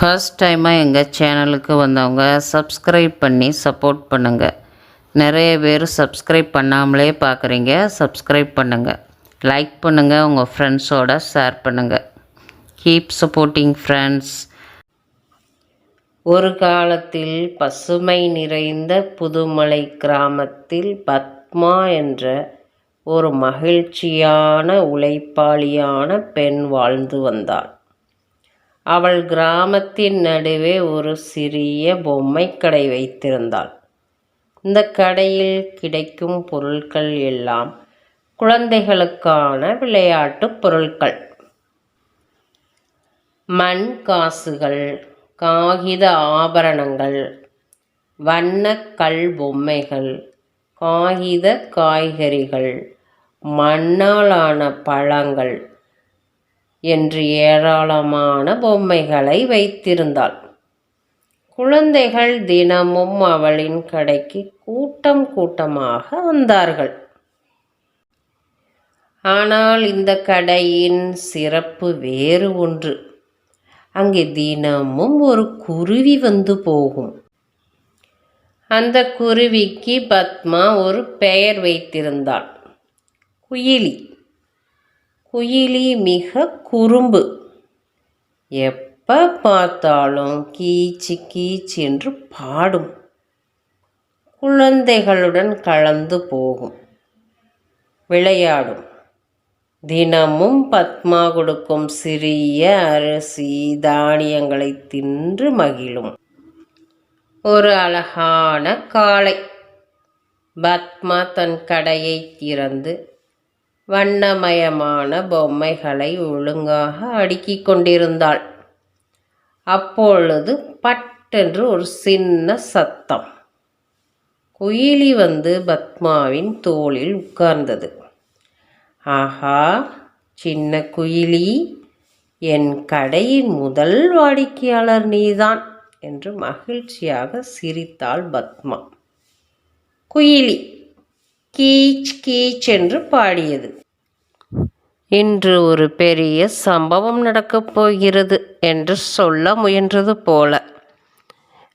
First டைமாக எங்கள் சேனலுக்கு வந்தவங்க சப்ஸ்கிரைப் பண்ணி சப்போர்ட் பண்ணுங்கள் நிறைய பேர் சப்ஸ்கிரைப் பண்ணாமலே பார்க்குறீங்க சப்ஸ்கிரைப் பண்ணுங்கள் லைக் பண்ணுங்கள் உங்கள் ஃப்ரெண்ட்ஸோட ஷேர் பண்ணுங்கள் கீப் சப்போர்ட்டிங் ஃப்ரெண்ட்ஸ் ஒரு காலத்தில் பசுமை நிறைந்த புதுமலை கிராமத்தில் பத்மா என்ற ஒரு மகிழ்ச்சியான உழைப்பாளியான பெண் வாழ்ந்து வந்தாள். அவள் கிராமத்தின் நடுவே ஒரு சிறிய பொம்மை கடை வைத்திருந்தாள். இந்த கடையில் கிடைக்கும் பொருட்கள் எல்லாம் குழந்தைகளுக்கான விளையாட்டுப் பொருட்கள். மண் காசுகள் காகித ஆபரணங்கள் வண்ண கல் பொம்மைகள் காகித காய்கறிகள் மண்ணாலான பழங்கள் என்று ஏராளமான பொம்மைகளை வைத்திருந்தாள். குழந்தைகள் தினமும் அவளின் கடைக்கு கூட்டம் கூட்டமாக வந்தார்கள். ஆனால் இந்த கடையின் சிறப்பு வேறு ஒன்று. அங்கே தினமும் ஒரு குருவி வந்து போகும். அந்த குருவிக்கு பத்மா ஒரு பெயர் வைத்திருந்தாள். குயிலி. குயிலி மிக குறும்பு. எப்போ பார்த்தாலும் கீச்சு கீச்சு என்று பாடும். குழந்தைகளுடன் கலந்து போகும். விளையாடும். தினமும் பத்மா கொடுக்கும் சிறிய அரிசி தானியங்களை தின்று மகிழும். ஒரு அழகான காலை. பத்மா தன் கடையை திறந்து வண்ணமயமான பொம்மைகளை ஒழுங்காக அடுக்கிக் கொண்டிருந்தாள். அப்பொழுது பட்டென்று ஒரு சின்ன சத்தம். குயிலி வந்து பத்மாவின் தோளில் உட்கார்ந்தது. ஆஹா சின்ன குயிலி என் கடையின் முதல் வாடிக்கையாளர் நீதான் என்று மகிழ்ச்சியாக சிரித்தாள் பத்மா. குயிலி கீச் கீச் என்று பாடியது. இன்று ஒரு பெரிய சம்பவம் நடக்கப் போகிறது என்று சொல்ல முயன்றது போல.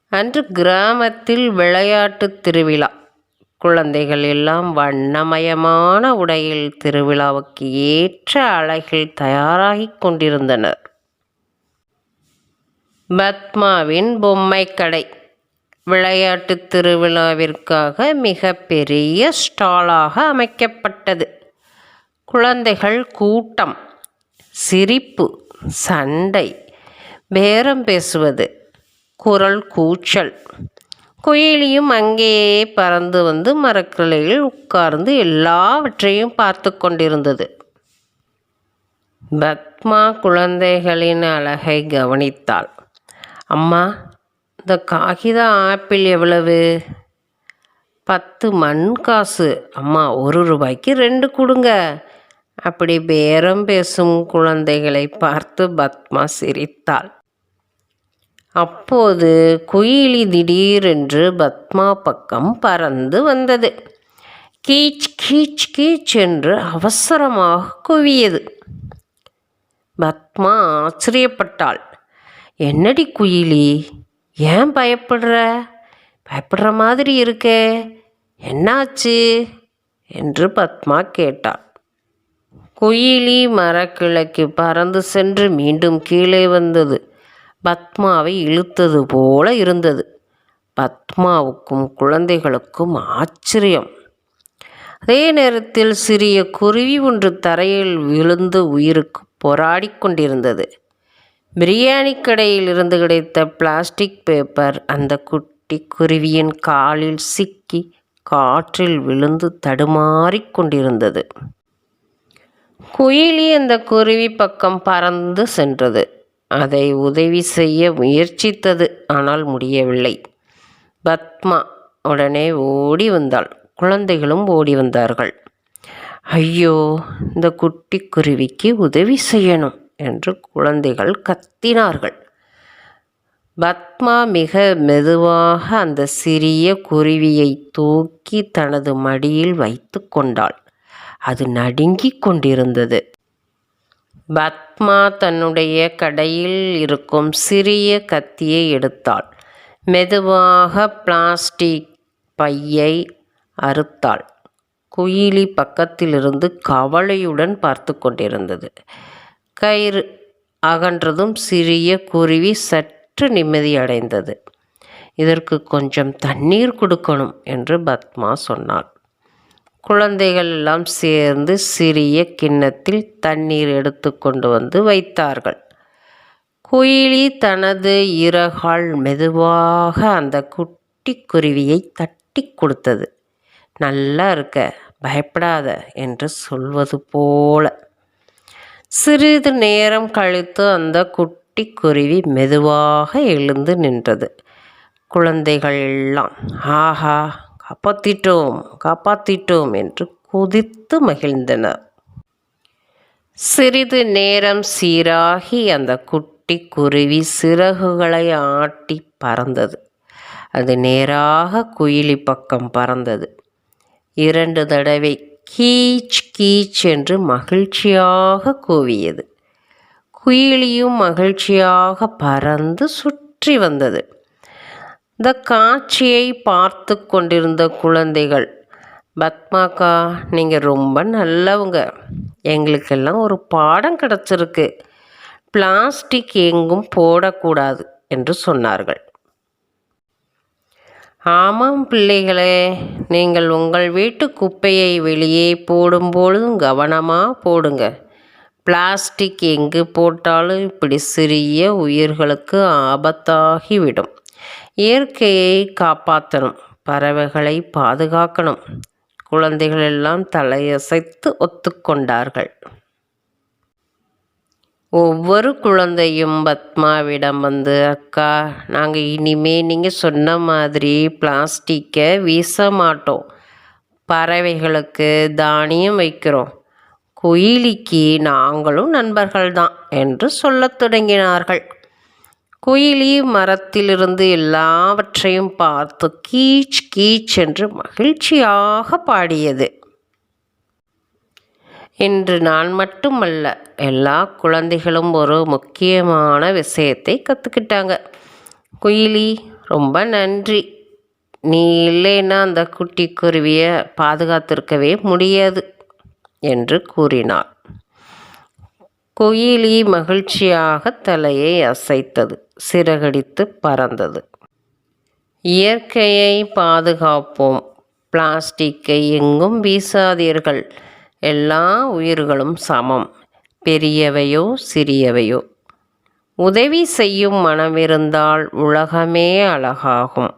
அன்று கிராமத்தில் விளையாட்டு திருவிழா. குழந்தைகள் எல்லாம் வண்ணமயமான உடையில் திருவிழாவுக்கு ஏற்ற அழகில் தயாராகிக் கொண்டிருந்தனர். பத்மாவின் பொம்மை கடை விளையாட்டு திருவிழாவிற்காக மிக பெரிய ஸ்டாலாக அமைக்கப்பட்டது. குழந்தைகள் கூட்டம் சிரிப்பு சண்டை பேரம் பேசுவது குரல் கூச்சல். குயிலியும் அங்கேயே பறந்து வந்து மரக்கிளையில் உட்கார்ந்து எல்லாவற்றையும் பார்த்து கொண்டிருந்தது. பத்மா குழந்தைகளின் அழகை கவனித்தாள். அம்மா இந்த காகித ஆப்பிள் எவ்வளவு? பத்து மண் காசு. அம்மா ஒரு ரூபாய்க்கு ரெண்டு கொடுங்க. அப்படி பேரம் பேசும் குழந்தைகளை பார்த்து பத்மா சிரித்தாள். அப்போது குயிலி திடீரென்று பத்மா பக்கம் பறந்து வந்தது. கீச் கீச் கீச் என்று அவசரமாக குவியது. பத்மா ஆச்சரியப்பட்டாள். என்னடி குயிலி? ஏன் பயப்படுற? பயப்படுற மாதிரி இருக்கே. என்னாச்சு? என்று பத்மா கேட்டாள். குயிலி மரக்கிளைக்கு பறந்து சென்று மீண்டும் கீழே வந்தது. பத்மாவை இழுத்தது போல இருந்தது. பத்மாவுக்கும் குழந்தைகளுக்கும் ஆச்சரியம். அதே நேரத்தில் சிறிய குருவி ஒன்று தரையில் விழுந்து உயிருக்கு போராடி கொண்டிருந்தது. பிரியாணி கடையில் இருந்து கிடைத்த பிளாஸ்டிக் பேப்பர் அந்த குட்டி குருவியின் காலில் சிக்கி காற்றில் விழுந்து தடுமாறிக் கொண்டிருந்தது. குயிலி அந்த குருவி பக்கம் பறந்து சென்றது. அதை உதவி செய்ய முயற்சித்தது ஆனால் முடியவில்லை. பத்மா உடனே ஓடி வந்தாள். குழந்தைகளும் ஓடி வந்தார்கள். ஐயோ இந்த குட்டி குருவிக்கு உதவி செய்யணும். என்று குழந்தைகள் கத்தினார்கள். பத்மா மிக மெதுவாக அந்த சிறிய குருவியை தூக்கி தனது மடியில் வைத்து கொண்டாள். அது நடுங்கிக் கொண்டிருந்தது. பத்மா தன்னுடைய கடையில் இருக்கும் சிறிய கத்தியை எடுத்தாள். மெதுவாக பிளாஸ்டிக் பையை அறுத்தாள். குயிலி பக்கத்திலிருந்து கவலையுடன் பார்த்து கொண்டிருந்தது. கயிறு அகன்றதும் சிறிய குருவி சற்று நிம்மதியடைந்தது இதற்கு கொஞ்சம் தண்ணீர் கொடுக்கணும் என்று பத்மா சொன்னாள். குழந்தைகள் எல்லாம் சேர்ந்து சிறிய கிண்ணத்தில் தண்ணீர் எடுத்து கொண்டு வந்து வைத்தார்கள். குயிலி தனது இறகால் மெதுவாக அந்த குட்டி குருவியை தட்டி கொடுத்தது. நல்லா இருக்க பயப்படாத என்று சொல்வது போல. சிறிது நேரம் கழித்து அந்த குட்டி குருவி மெதுவாக எழுந்து நின்றது. குழந்தைகள் எல்லாம் ஆஹா காப்பாத்திட்டோம் காப்பாத்திட்டோம் என்று குதித்து மகிழ்ந்தனர். சிறிது நேரம் சீராகி அந்த குட்டி குருவி சிறகுகளை ஆட்டி பறந்தது. அது நேராக குயிலி பக்கம் பறந்தது. இரண்டு தடவை கீச் கீச் என்று மகிழ்ச்சியாக கூவியது. குயிலியும் மகிழ்ச்சியாக பறந்து சுற்றி வந்தது. இந்த காட்சியை பார்த்து கொண்டிருந்த குழந்தைகள் பத்மாக்கா நீங்கள் ரொம்ப நல்லவங்க. எங்களுக்கெல்லாம் ஒரு பாடம் கிடச்சிருக்கு. பிளாஸ்டிக் எங்கும் போடக்கூடாது என்று சொன்னார்கள். ஆமாம் பிள்ளைகளே நீங்கள் உங்கள் வீட்டு குப்பையை வெளியே போடும்பொழுதும் கவனமாக போடுங்க. பிளாஸ்டிக் எங்கு போட்டாலும் இப்படி சிறிய உயிர்களுக்கு ஆபத்தாகிவிடும். இயற்கையை காப்பாற்றணும் பறவைகளை பாதுகாக்கணும். குழந்தைகள் எல்லாம் தலையசைத்து ஒத்துக்கொண்டார்கள். ஒவ்வொரு குழந்தையும் பத்மாவிடம் வந்து அக்கா நாங்கள் இனிமே நீங்கள் சொன்ன மாதிரி பிளாஸ்டிக்கை வீச மாட்டோம். பறவைகளுக்கு தானியம் வைக்கிறோம். குயிலிக்கு நாங்களும் நண்பர்கள்தான் என்று சொல்லத் தொடங்கினார்கள். குயிலி மரத்திலிருந்து எல்லாவற்றையும் பார்த்து கீச் கீச் என்று மகிழ்ச்சியாக பாடியது. இன்று நான் மட்டுமல்ல எல்லா குழந்தைகளும் ஒரு முக்கியமான விஷயத்தை கற்றுக்கிட்டாங்க குயிலி ரொம்ப நன்றி. நீ இல்லைன்னா அந்த குட்டி குருவியை பாதுகாத்திருக்கவே முடியாது என்று கூறினாள். குயிலி மகிழ்ச்சியாக தலையை அசைத்தது சிறகடித்து பறந்தது. இயற்கையை பாதுகாப்போம். பிளாஸ்டிக்கை எங்கும் வீசாதீர்கள். எல்லா உயிர்களும் சமம். பெரியவையோ சிறியவையோ. உதவி செய்யும் மனமிருந்தால் உலகமே அழகாகும்.